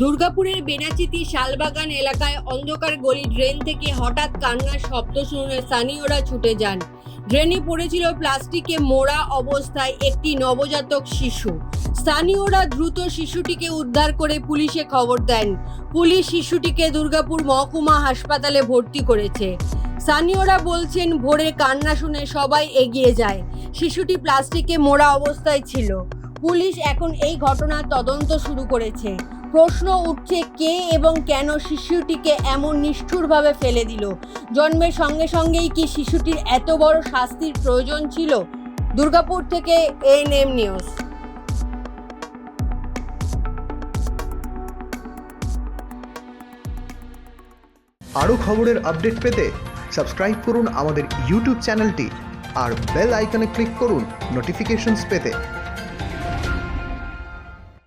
দুর্গাপুরের বেনাচিতি শালবাগান এলাকায় অন্ধকার গলি ড্রেন থেকে হঠাৎ কান্নার শব্দ শুনে স্থানীয়রা ছুটে যান। ড্রেনে পড়েছিল প্লাস্টিকে মোড়া অবস্থায় একটি নবজাতক শিশু। স্থানীয়রা দ্রুত শিশুটিকে উদ্ধার করে পুলিশে খবর দেন। পুলিশ শিশুটিকে দুর্গাপুর মহকুমা হাসপাতালে ভর্তি করেছে। স্থানীয়রা বলছেন ভোরে কান্না শুনে সবাই এগিয়ে যায়। শিশুটি প্লাস্টিকে মোড়া অবস্থায় ছিল। পুলিশ এখন এই ঘটনার তদন্ত শুরু করেছে। প্রশ্ন উঠছে কে এবং কেন শিশুটিকে এমন নিষ্ঠুরভাবে ফেলে দিল? জন্মের সঙ্গে সঙ্গেই কি শিশুটির এত বড় শাস্তির প্রয়োজন ছিল? দুর্গাপুর থেকে এএনএম নিউজ। আরও খবরের আপডেট পেতে সাবস্ক্রাইব করুন আমাদের ইউটিউব চ্যানেলটি আর বেল আইকনে ক্লিক করুন নোটিফিকেশনস পেতে।